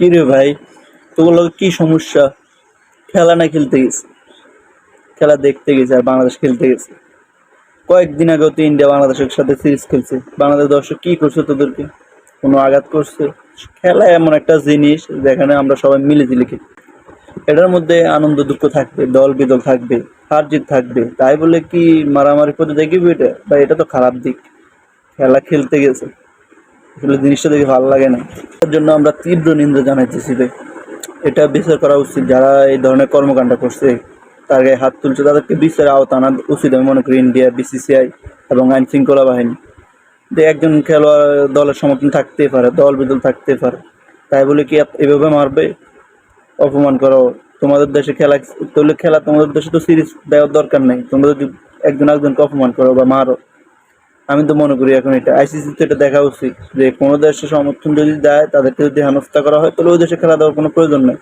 কি রে ভাই? তোগুলো কি সমস্যা? খেলা না খেলতে গেছে। খেলা দেখতে গেছে আর বাংলাদেশ খেলতে গেছে। কয়েকদিন আগেও তো ইন্ডিয়া বাংলাদেশের সাথে সিরিজ খেলছে। বাংলাদেশ দর্শক কি করছে তোদেরকে? কোনো আঘাত করছে? খেলা এমন একটা জিনিস যেখানে আমরা সবাই মিলে জিলে খেলি। এটার মধ্যে আনন্দ দুঃখ থাকবে, দল বিদল থাকবে, হার জিত থাকবে। তাই বলে কি মারামারি করে দেখবি এটা? বা এটা তো খারাপ দিক। খেলা খেলতে গেছে। আসলে জিনিসটা দেখে ভালো লাগে না। তার জন্য আমরা তীব্র নিন্দা জানাইতেছি রে এটা বিচার করা উচিত। যারা এই ধরনের কর্মকাণ্ড করছে, তার গায়ে হাত তুলছে, তাদেরকে বিচারের আওতা আনা উচিত আমি মনে করি ইন্ডিয়া, বিসিসিআই এবং আইন শৃঙ্খলা বাহিনী। যে একজন খেলোয়াড় দলের সমর্থন থাকতেই পারে, দল বিদল থাকতে পারে। তাই বলে কি এভাবে মারবে? অপমান করো। তোমাদের দেশে খেলা তাহলে খেলা তোমাদের দেশে তো সিরিজ দেওয়ার দরকার নেই। তোমরা যদি একজন একজনকে অপমান করো বা মারো। আমি তো মনে করি এখন এটা আইসিসি তো এটা দেখা উচিত যে কোনো দেশে সমর্থন যদি দেয়, তাদেরকে যদি হেনস্থা করা হয়, তাহলে ওই দেশে খেলা দেওয়ার কোনো প্রয়োজন নেই।